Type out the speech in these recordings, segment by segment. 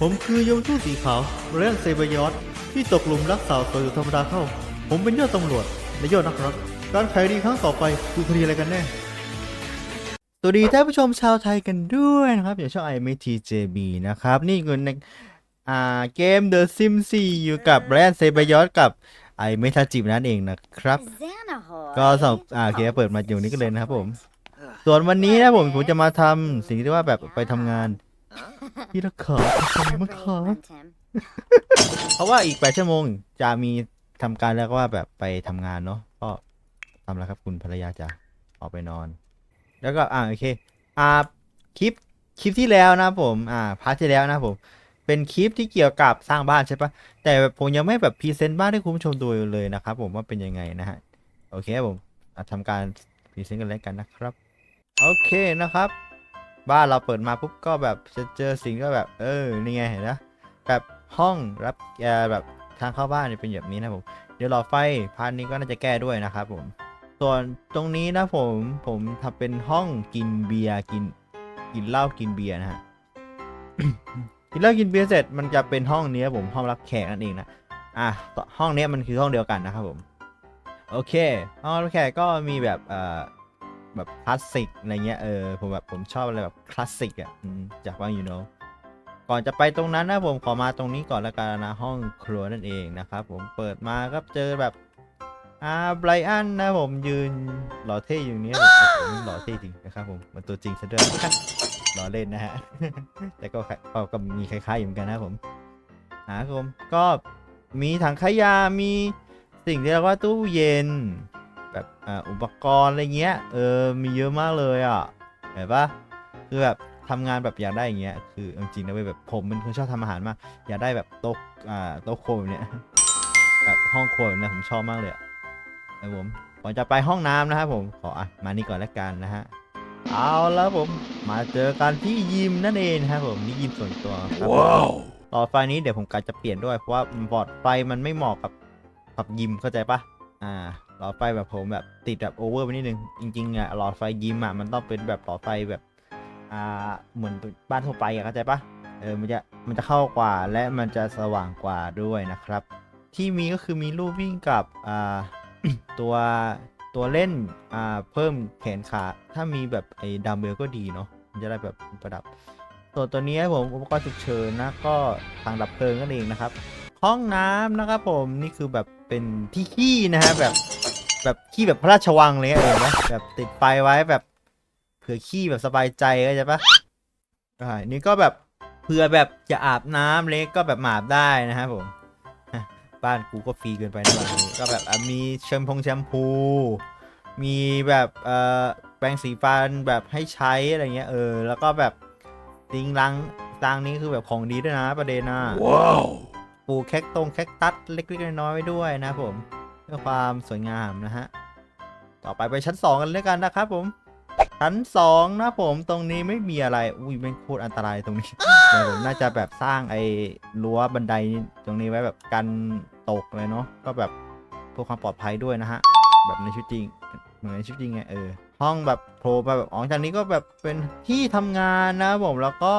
ผมคือยมทูตสีขาวเรนเซเบยอสที่ตกหลุมรักสาวสวยอยู่ธรรมดาเข้า ผมเป็นยอดตำรวจและยอดนักรักการไขดีครั้งต่อไปคือคดีอะไรกันแน่สวัสดีท่านผู้ชมชาวไทยกันด้วยนะครับอย่างช่อง i m t JB นะครับ นี่คือในอ่าเกม The Sims 4อยู่กับแบรนด์เซเบยอสกับไอเมทาจินั่นเองนะครับ ก็สองอ่าเกมเปิดมาอยู่นี้กันเลยนะครับผม ส่วนวันนี้นะผมผมจะมาทำสิ่งที่เรียกว่าแบบไปทำงาน ที่ละขอทำไมมาขอเพราะว่าอีกแปดชั่วโมงจะมีทำการแล้วก็ว่าแบบไปทำงานเนาะก็ทำแล้วครับคุณภรรยาจะออกไปนอน แล้วก็อ่าโอเค อ่าคลิปคลิปที่แล้วนะผมอ่าพาร์ทที่แล้วนะผม เป็นคลิปที่เกี่ยวกับสร้างบ้านใช่ปะแต่แบบผมยังไม่แบบพรีเซนต์บ้านให้คุณผู้ชมดูเลยนะครับผมว่าเป็นยังไงนะฮะโอเคครับผมอะทำการพรีเซนต์กันแล้วกันนะครับ โอเคนะครับ บ้านเราเปิดมาปุ๊บก็แบบจะเจอสิ่งก็แบบ เออนี่ไงเห็นนะแบบห้องรับแอแบบทางเข้าบ้านเนี่ยเป็นแบบนี้นะผมเดี๋ยวหลอดไฟพาร์ทนี้ก็น่าจะแก้ด้วยนะครับผมส่วนตรงนี้นะผมผมทำเป็นห้องกินเบียร์กินกินเหล้ากินเบียร์นะฮะกินเหล้ากินเบียร์เสร็จมันจะเป็นห้องนี้ผมห้องรับแขกนั่นเองนะอะห้องนี้มันคือห้องเดียวกันนะครับผมโอเคห้องรับแขกก็มีแบบเอ่อ แบบคลาสสิกอะไรเงี้ยเออผมแบบผมชอบอะไรแบบคลาสสิกอะจากว่างยูโนก่อนจะไปตรงนั้นนะผมขอมาตรงนี้ก่อนละกันนะห้องครัวนั่นเองนะครับผมเปิดมาก็เจอแบบอ่าไบรอันนะผมยืนหล่อเท่อยู่เนี้ยผมหล่อเท่จริงนะครับผมมันตัวจริงซะด้วยหล้อเล่นนะฮะแต่ก็คล้าก็ก็มีคล้ายๆอยู่เหมือนกันนะผมหาครับผมก็มีถังขยะมีสิ่งที่เรียกว่าตู้เย็น แบบอ่าอุปกรณ์อะไรเงี้ย เออ มีเยอะมากเลยอะ เห็นปะคือแบบทำงานแบบอยากได้อย่างเงี้ย คือเอาจริงนะเว้ยแบบผมเป็นคนชอบทำอาหารมาก อยากได้แบบโต๊ะ อ่า โต๊ะครัวแบบเนี้ย แบบห้องครัวแบบเนี้ยผมชอบมากเลยอะนะครับผมก่อนจะไปห้องน้ำนะครับผม ขออะมานี่ก่อนแล้วกันนะฮะ เอาแล้วผม มาเจอกันที่ยิมนั่นเองนะครับผม นี่ยิมส่วนตัวครับผมหลอดไฟนี้เดี๋ยวผมกะจะเปลี่ยนด้วย เพราะว่าบอร์ดไฟมันไม่เหมาะกับกับยิมเข้าใจปะอ่า หลอดไฟแบบผมแบบติดแบบโอเวอร์ไปนิดนึง จริงๆอะหลอดไฟยิมอะมันต้องเป็นแบบหลอดไฟแบบอ่าเหมือนบ้านทั่วไปอะเข้าใจปะเออมันจะมันจะเข้ากว่าและมันจะสว่างกว่าด้วยนะครับ ที่มีก็คือมีรูปวิ่งกับอ่าตัวตัวเล่นอ่าเพิ่มแขนขา ถ้ามีแบบไอ้ดัมเบลก็ดีเนาะมันจะได้แบบประดับส่วนตัวนี้ผมอุปกรณ์ฉุกเฉินนะก็ทางดับเพลิงนั่นเองนะครับ ห้องน้ำนะครับผมนี่คือแบบเป็นที่ขี้นะฮะแบบ แบบขี้แบบพระราชวังเลยอะเออนะแบบติดไฟไว้แบบเผื่อขี้แบบสบายใจก็จะปะใช่นี่ก็แบบเผื่อแบบจะอาบน้ำเล็กก็แบบมาอาบได้นะครับผมบ้านกูก็ฟรีเกินไปนะบ้านกูก็แบบอะมีแชมพงแชมพู มีแบบเอ่อแปรงสีฟันแบบให้ใช้อะไรเงี้ยเออแล้วก็แบบติงลังตังนี้คือแบบของดีด้วยนะประเด็นนะว้าวปลูกแคคตงแคคตัสเล็กๆน้อยๆไว้ด้วยนะผม เพื่อความสวยงามนะฮะ ต่อไปไปชั้น 2 กันเลยกันนะครับผม ชั้น 2 นะผมตรงนี้ไม่มีอะไร อุ้ยไม่งโคตรอันตรายตรงนี้เดี๋ยวผมน่าจะแบบสร้างไอ้รั้วบันไดตรงนี้ไว้แบบกันตกเลยเนาะ ก็แบบเพื่อความปลอดภัยด้วยนะฮะ แบบในชีวิตจริง เหมือนในชีวิตจริงไงเออ ห้องแบบโผล่มาแบบอ๋อจากนี้ก็แบบเป็นที่ทำงานนะผมแล้วก็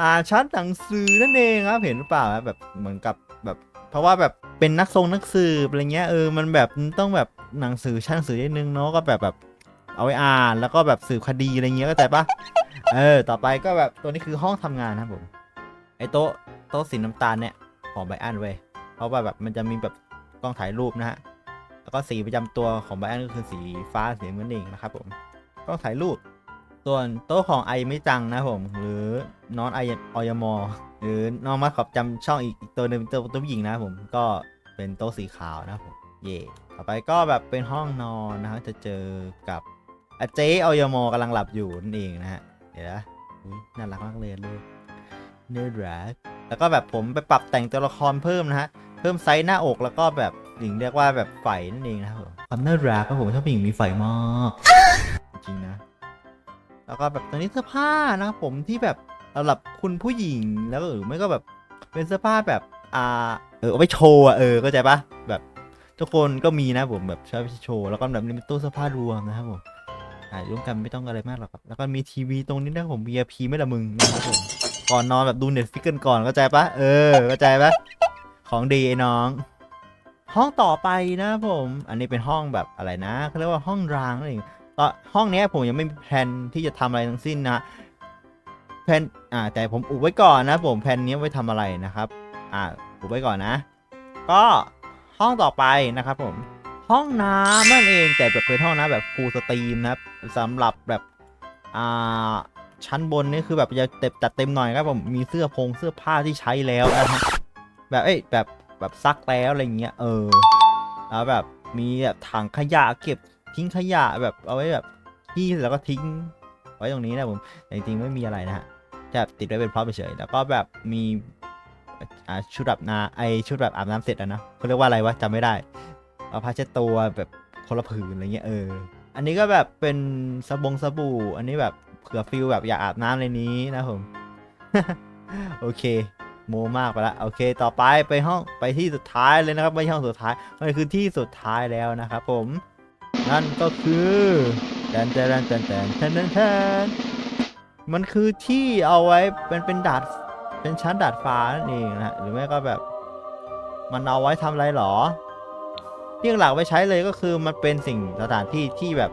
อ่าชั้นหนังสือนั่นเองครับเห็นหรือเปล่าครับแบบเหมือนกับแบบ ราะว่าแบบเป็นนักทรงนักสืบอะไรเงี้ยเออมันแบบต้องแบบหนังสือชั้นสือนิดนึงเนาะก็แบบแบบเอาไว้อ่านแล้วก็แบบสืบคดีอะไรเงี้ยก็แต่ปะเออ ต่อไปก็แบบตัวนี้คือห้องทำงานนะผม ไอโต๊ะโต๊ะสีน้ำตาลเนี่ยของไบอันเว้ยเพราะว่าแบบมันจะมีแบบกล้องถ่ายรูปนะฮะแล้วก็สีประจำตัวของไบอันก็คือสีฟ้าสีเหมือนเองนะครับผมกล้องถ่ายรูป ส่วนโต๊ะของไอไม่จังนะผม หรือน้องไอออยมอหรือน้องมาขอบจำช่องอีกตัวหนึ่งตัวตัวผู้หญิงนะผมก็เป็นโต๊ะสีขาวนะผมเย่ต่อไปก็แบบเป็นห้องนอนนะฮะจะเจอกับอาเจออยมอกำลังหลับอยู่นั่นเองนะฮะเดี๋ยวนะน่ารักมากเลยลูกเนื้อรักแล้วก็แบบผมไปปรับแต่งตัวละครเพิ่มนะฮะเพิ่มไซส์หน้าอกแล้วก็แบบหญิงเรียกว่าแบบไฝนั่นเองนะครับผมความน่ารักครับผมชอบผู้หญิงมีไฝมากจริงนะ แล้วก็แบบตัวนี้เสื้อผ้านะครับผมที่แบบสำหรับคุณผู้หญิงแล้วก็หรือไม่ก็แบบเป็นเสื้อผ้าแบบอ่าเออเอาไปโชว์อะเออเข้าใจปะแบบทุกคนก็มีนะผมแบบชอบไปโชว์แล้วก็แบบนี้เป็นตู้เสื้อผ้ารวมนะครับผมถ่ายร่วมกันไม่ต้องอะไรมากหรอกครับ แล้วก็มีทีวีตรงนี้นะผม VIP ไม่ละมึงนะครับผมก่อนนอนแบบดูเน็ตฟิกกันก่อนเข้าใจปะเออเข้าใจปะของดีไอ้น้อง ห้องต่อไปนะผม อันนี้เป็นห้องแบบอะไรนะเขาเรียกว่าห้องรางนั่นเอง ก็ห้องนี้ผมยังไม่มีแผนที่จะทำอะไรทั้งสิ้นนะแผนอ่าแต่ผมอุบไว้ก่อนนะผมแผนนี้ไว้ทำอะไรนะครับอ่าอุบไว้ก่อนนะ ก็ห้องต่อไปนะครับผมห้องน้ำนั่นเองแต่แบบเป็นห้องน้ำแบบฟูลสตรีมนะครับสำหรับแบบอ่าชั้นบนนี่คือแบบจะเต็มจัดเต็มหน่อยครับผมมีเสื้อพงเสื้อผ้าที่ใช้แล้วนะครับแบบเอ้ยแบบแบบซักแล้วอะไรเงี้ยเออแล้วแบบมีแบบถังขยะเก็บ ทิ้งขยะแบบเอาไว้แบบที่แล้วก็ทิ้งไว้ตรงนี้นะผมแต่จริงๆไม่มีอะไรนะฮะจะติดไว้เป็นพร็อพเฉยแล้วก็แบบมีชุดอาบน้ำไอชุดแบบอาบน้ำเสร็จแล้วนะเขาเรียกว่าอะไรวะจำไม่ได้เอาผ้าเช็ดตัวแบบคนละผืนอะไรเงี้ยเออ อันนี้ก็แบบเป็นสบงสบู่ อันนี้แบบเผื่อฟิลแบบอยากอาบน้ำในนี้นะผม โอเค โมมากไปละโอเค ต่อไปไปห้องไปที่สุดท้ายเลยนะครับไม่ใช่ห้องสุดท้ายมันคือที่สุดท้ายแล้วนะครับผม นั่นก็คือแตนแตนแตนแตนแตนแตนมันคือที่เอาไว้เป็นเป็นดาดเป็นชั้นดาดฟ้านั่นเองนะฮะหรือไม่ก็แบบ มันเอาไว้ทำอะไรหรอที่หลักไว้ใช้เลยก็คือมันเป็นสิ่งสถานที่ที่แบบ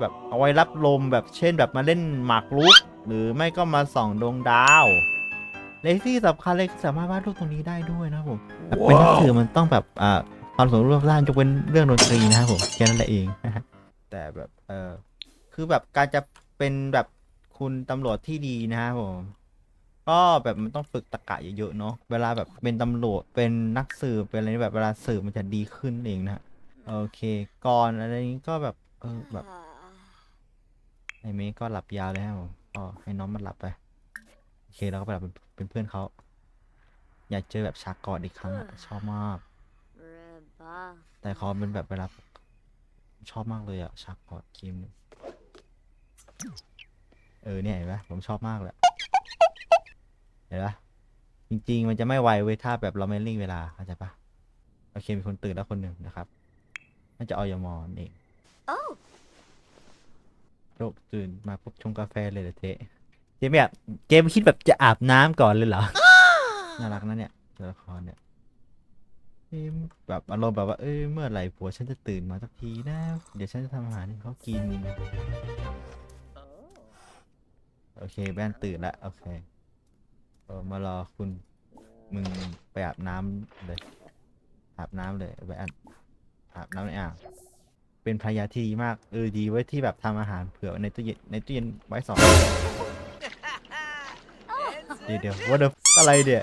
แบบเอาไว้รับลมแบบเช่นแบบมาเล่นหมากรุก หรือไม่ก็มาส่องดวงดาวและที่สำคัญเลยสามารถวาดรูปตรงนี้ได้ด้วยนะผมแบบเป็นหนังสือมันต้องแบบอ่า ความสมรู้ร่วมด้านยกเว้นเรื่องดนตรีนะครับผมแค่นั้นแหละเองแต่แบบเออคือแบบการจะเป็นแบบคุณตำรวจที่ดีนะครับผมก็แบบมันต้องฝึกตรรกะเยอะๆเนาะเวลาแบบเป็นตำรวจเป็นนักสืบเป็นอะไรแบบเวลาสืบมันจะดีขึ้นเองนะโอเคก่อนอะไรนี้ก็แบบเออแบบไอ้เมย์ก็หลับยาวเลยครับผมก็ให้น้องมันหลับไปโอเคแล้วก็ไปหลับเป็นเพื่อนเขาอยากเจอแบบฉากกอดอีกครั้งชอบมาก แต่เขาเป็นแบบเวลาชอบมากเลยอะฉากกอดเกมเนี่ยเออเนี่ยเห็นไหมผมชอบมากเลยเห็นปะจริง ๆ มันจะไม่ไวเว้ยถ้าแบบเราไม่เร่งเวลาเข้าใจปะโอเคมีคนตื่นแล้วคนหนึ่งนะครับน่าจะออยมอนเอง Oh, โลกตื่นมาปุ๊บชงกาแฟเลยเหรอเจ๊เจ๊แบบเจ๊ไม่คิดแบบจะอาบน้ำก่อนเลยเหรอน่ารักนะเนี่ยตัวละครเนี่ย เอ้ยแบบอารมณ์แบบว่าเอ้ยเมื่อไหร่ผัวฉันจะตื่นมาสักทีนะ เดี๋ยวฉันจะทำอาหารให้เขากิน โอเคแบนตื่นล้วโอเคเออมารอคุณมึงไปอาบน้ำเลยอาบน้ำเลยแบนอาบน้ำในอ่างเป็นภรรยาที่ดีมากเออดีไว้ที่แบบทำอาหารเผื่อไว้ในตู้เย็นในตู้เย็นไว้สอง เดี๋ยวเดี๋ยว what the อะไรเดี๋ย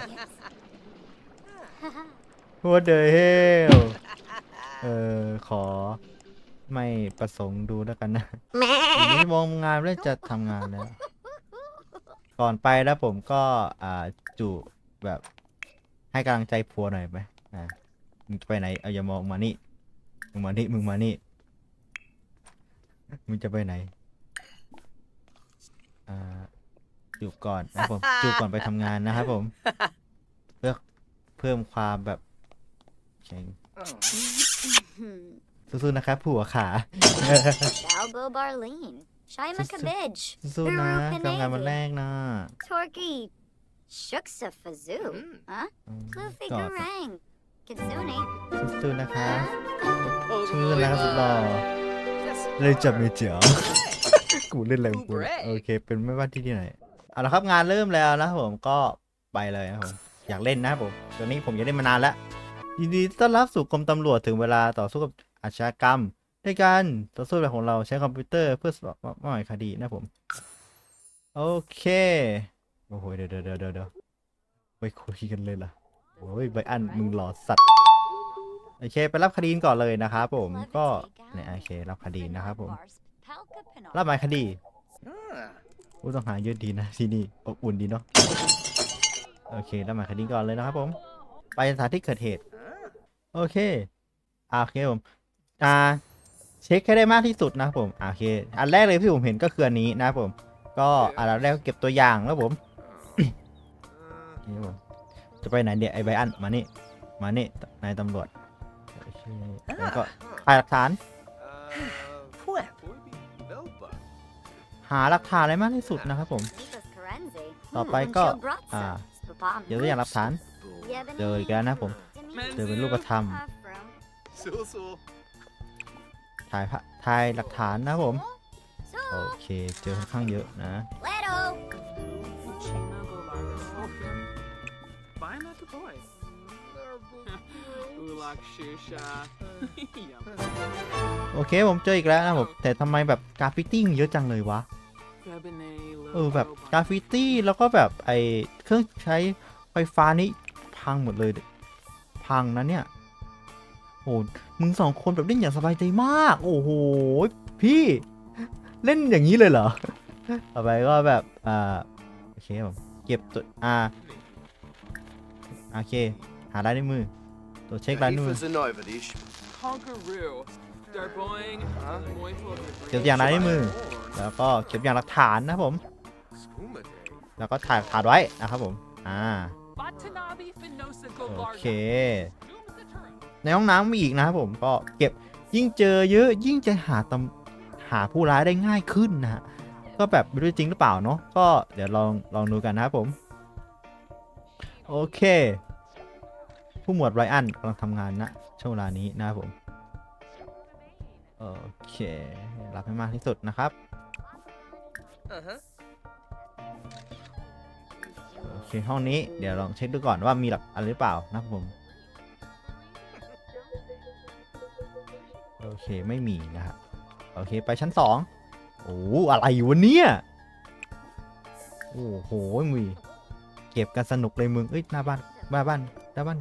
what the hell เออขอไม่ประสงค์ดูแล้วกันนะอีกนิดมองงานเรื่องจะทำงานแล้ว ก่อนไปแล้วผมก็อ่าจูแบบให้กำลังใจผัวหน่อยไหมอ่ามึงจะไปไหน เอาอย่ามองมานี่ มึงมานี่ มึงมานี่ มึงจะไปไหน อ่าจูบก่อนนะผมจูบก่อนไปทำงานนะครับผม เพื่อเพิ่มความแบบ แข็งสู้ๆนะครับผัวขา Shalbo Barleen, Shaima Sus- Cabbage, สู้ๆนะทำงานวันแรกนะ Torky, Shuksa Fazoo, huh? อืม Luffy กอด Garang, Kitsune, สู้ๆนะคะสู้ๆนะครับสุดหล่อเลยจับไม่เจ๋อกูเล่นอะไรของกูเนี่ยโอเค เป็นไม่ว่าที่ที่ไหนเอาละครับงานเริ่มแล้วนะครับผมก็ไปเลยนะครับผมอยากเล่นนะครับผมตัวนี้ผมอยากเล่นมานานแล้ว ยินดีต้อนรับสู่กรมตำรวจถึงเวลาต่อสู้กับอาชญากรรมด้วยการต่อสู้แบบของเราใช้คอมพิวเตอร์เพื่อสอบมอบหมายคดีนะผม โอเคโอ้โหเดี๋ยวเดี๋ยวเดี๋ยวเดี๋ยวไปคุยกันเลยล่ะโอ้ยใบอันมึงหล่อสัตว์โอเคไปรับคดีก่อนเลยนะครับผมก็เนี่ยโอเครับคดีนะครับผม รับหมายคดีผู้ต้องหาเยอะดีนะที่นี่อบอุ่นดีเนาะโอเครับหมายคดีก่อนเลยนะครับผม ไปสถานที่เกิดเหตุ โอเคอ่าโอเคผมอ่าเช็คให้ได้มากที่สุดนะครับผมอ่าโอเค อันแรกเลยที่ผมเห็นก็คืออันนี้นะครับผม ก็อันแรกก็เก็บตัวอย่างแล้วผมโอเคผมจะไปไหนเดี๋ยวไอ้ไบอันมานี่มานี่นายตำรวจแล้วก็ถ่ายหลักฐาน หาหลักฐานอะไรมากที่สุดนะครับผม ต่อไปก็อ่าเดี๋ยวตัวอย่างหลักฐานเจออีกแล้วนะผม ถือเป็นรูปธรรมถ่ายพระถ่ายหลักฐานนะผม โอเค เจอค่อนข้างเยอะนะโอเคผมเจออีกแล้วนะผม แต่ทำไมแบบกราฟฟิตี้เยอะจังเลยวะ เออแบบกราฟฟิตี้แล้วก็แบบไอเครื่องใช้ไฟฟ้านี้พังหมดเลย พังนะเนี่ยโอ้มึงสองคนแบบเล่นอย่างสบายใจมาก โอ้โห พี่เล่นอย่างนี้เลยเหรอ ต่อไปก็แบบ อ่า โอเคผมเก็บตัว อ่า โอเค หาลายนิ้วมือ ตัวจเช็คลายนิ้วมือ Heifers and Overditch. Conqueroo. Darboing. Ah. Moifel of the เก็บอย่างลายนิ้วมือ แล้วก็เก็บอย่างหลักฐานนะครับผม Skumaday. แล้วก็ถ่ายถ่ายไว้นะครับผม อ่า Watanabe Finosa โอเค Golardo. ในห้องน้ำมีอีกนะครับผมก็เก็บยิ่งเจอเยอะยิ่งจะหาตำหาผู้ร้ายได้ง่ายขึ้นนะฮะก็แบบไม่รู้จริงหรือเปล่าเนาะก็เดี๋ยวลองลองดูกันนะครับผม โอเค ผู้หมวดไรอันกำลังทำงานนะช่วงเวลานี้นะครับผมโอเค รับให้มากที่สุดนะครับ Uh-huh. โอเคห้องนี้เดี๋ยวลองเช็คดูก่อนว่ามีหลักอะไรหรือเปล่านะครับผม โอเคไม่มีนะครับโอเคไปชั้นสองโอ้อะไรวะเนี่ยโอ้โหมึงเก็บกันสนุกเลยมึงเอ้ยหน้าบ้านหน้าบ้านหน้าบ้าน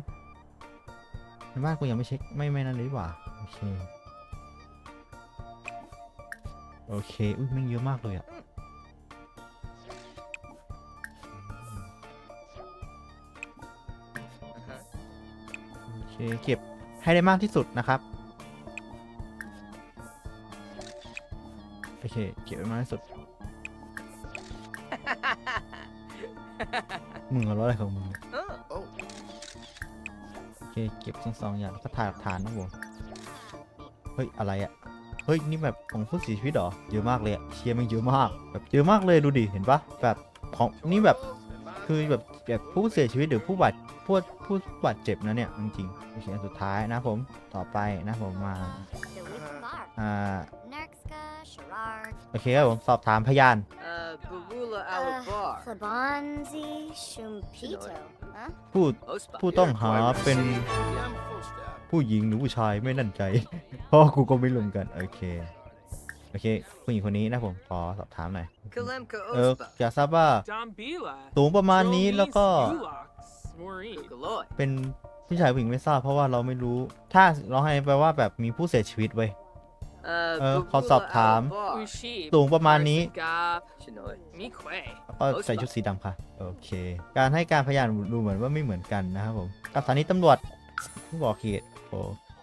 หน้าบ้านกูยังไม่เช็คไม่ไม่นั่นเลยว่าโอเคโอเคอุ้ยม่งเยอะมากเลยอะ โอเคเก็บให้ได้มากที่สุดนะครับ โอเค เก็บไว้มากที่สุด มึงเอารถอะไรของมึงเนี่ย Oh. โอเค เก็บทั้งสองอย่างแล้วก็ถ่ายหลักฐานนะผม เฮ้ย อะไรอะเฮ้ย นี่แบบของผู้เสียชีวิตเหรอ เยอะมากเลยอะเชียร์มันเยอะมาก แบบเยอะมากเลยดูดิ เห็นปะแบบของนี่แบบ คือแบบแบบผู้เสียชีวิตหรือผู้บาดผู้ผู้บาดเจ็บนะเนี่ยจริงๆโอเคอันสุดท้ายนะผมต่อไปนะผมมา Dewitlar. อ่า Nerkska. Sherard. โอเคครับผมสอบถามพยาน Uh, Barula Uh, Alabar. Flabanzi. Shumpito. Huh? ผู้ Ospa. ผู้ต้องหาเป็น Yam Foster. ผู้หญิงหรือผู้ชายไม่นั่นใจเพราะกูก็ไม่รู้เหมือนกัน โอเค โอเคผู้หญิงคนนี้นะผมขอสอบถามหน่อย Kalemka เออ Ospa. อยากทราบว่า Dombila. สูงประมาณนี้แล้วก็ Ulax. Maureen. Kukaloy. เป็นผู้ชายผู้หญิงไม่ทราบเพราะว่าเราไม่รู้ ถ้าเราให้แปลว่าแบบมีผู้เสียชีวิตเว้ย Uh, Ờ, Barula khó sọp thám. Alabar. Ushi. สูงประมาณนี้ Gap. Shinoy. Mikwe. แล้วก็ใส่ชุดสีดำค่ะ โอเค การให้การพยานดูเหมือนว่าไม่เหมือนกันนะครับผม กับสถานีตำรวจผู้บอกเหตุโอเค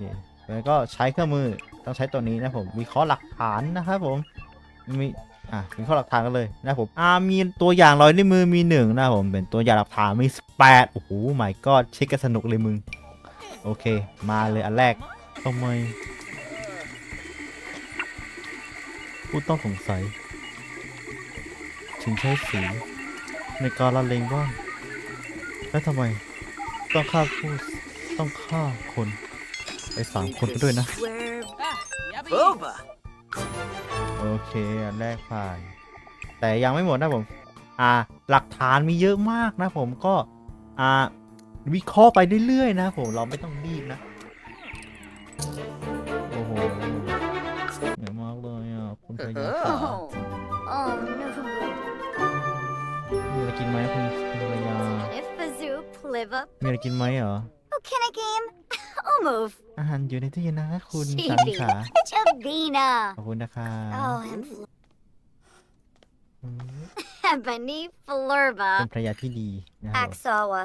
แล้วก็ใช้เครื่องมือต้องใช้ตัวนี้นะผมวิเคราะห์หลักฐานนะครับผมมีอะวิเคราะห์หลักฐานกันเลยนะผมอ่ามีตัวอย่างรอยนิ้วมือมีหนึ่งนะผมเป็นตัวอย่างหลักฐานมีแปดโอ้โหไม่ก็เช็คกันสนุกเลยมึงโอเค มาเลยอันแรกทำไมผู้ต้องสงสัยถึงใช้สีในการละเลงบ้านแล้วทำไมต้องฆ่าผู้ต้องฆ่าคน สามคนไปด้วยนะ Swear. Ah, yabba. Boba. โอเค อันแรกผ่าน แต่ยังไม่หมดนะผม อ่า หลักฐานมีเยอะมากนะผมก็ อ่า วิเคราะห์ไปเรื่อยๆนะผม เราไม่ต้องรีบนะ โอ้โหเหนื่อยมากเลยอะ คุณพยาค่ะ Oh. Oh no. มีอะไรกินไหมคุณคุณพยา Ifazoo. Pliva. มีอะไรกินไหมเหรอ move. อาหารอยู่ในตู้เย็นนะคะคุณ Chibi. สามีขา Chabina. ขอบคุณนะคะ Oh, and อืม Ebony Flurba. เป็นภรรยาที่ดีนะครับผม Aksawa.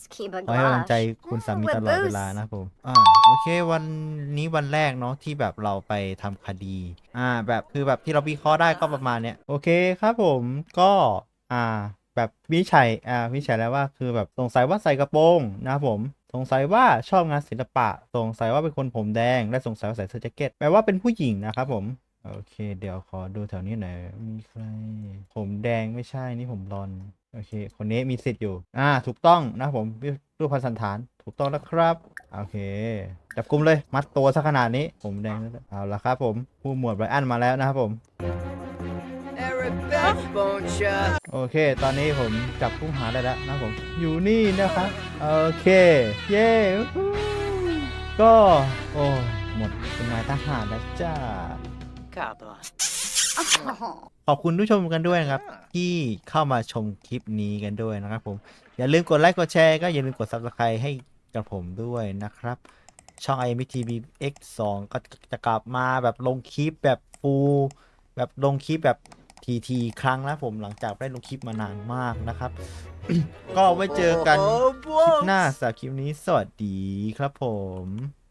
Skiba ขอให้กำลังใจ Glash. คุณสามีตลอดเวลานะครับผมอ่าโอเควันนี้วันแรกเนาะที่แบบเราไปทำคดี อ่า แบบคือแบบที่เราวิเคราะห์ได้ก็ประมาณเนี้ยโอเคครับผมก็อ่า แบบวินิจฉัยอ่าวินิจฉัยแล้วว่าคือแบบสงสัยว่าใส่กระโปรงนะครับผม สงสัยว่าชอบงานศิลปะ สงสัยว่าเป็นคนผมแดง และสงสัยว่าใส่เสื้อแจ็คเก็ต แปลว่าเป็นผู้หญิงนะครับผม โอเค เดี๋ยวขอดูแถวนี้หน่อย มีใคร ผมแดงไม่ใช่ นี่ผมบลอน โอเค คนนี้มีสิทธิ์อยู่ อ่า ถูกต้องนะผมรูปพันสันฐาน ถูกต้องแล้วครับ โอเค จับกลุ่มเลย มัดตัวซะขนาดนี้ ผมแดงแล้วเอาละครับผม ผู้หมวดไบรอันมาแล้วนะครับผม โอเค ตอนนี้ผมจับผู้หาได้แล้วนะครับผม อยู่นี่นะครับโอเค เย้วู้ฮู้ก็ โอ้หมดเป็นนายทหารแล้วจ้า Kappa. Oh. ขอบคุณผู้ชมกันด้วยนะครับ ที่เข้ามาชมคลิปนี้กันด้วยนะครับผม อย่าลืมกดไลค์กดแชร์ก็อย่าลืมกด subscribe ให้กับผมด้วยนะครับ ช่อง i m t v x 2ก็จะกลับมาแบบลงคลิปแบบฟูลแบบลงคลิปแบบ ทีทีครั้งนะผมหลังจากได้ลงคลิปมานานมากนะครับ ก็ไว้เจอกันคลิปหน้าสำหรับคลิปนี้สวัสดีครับผม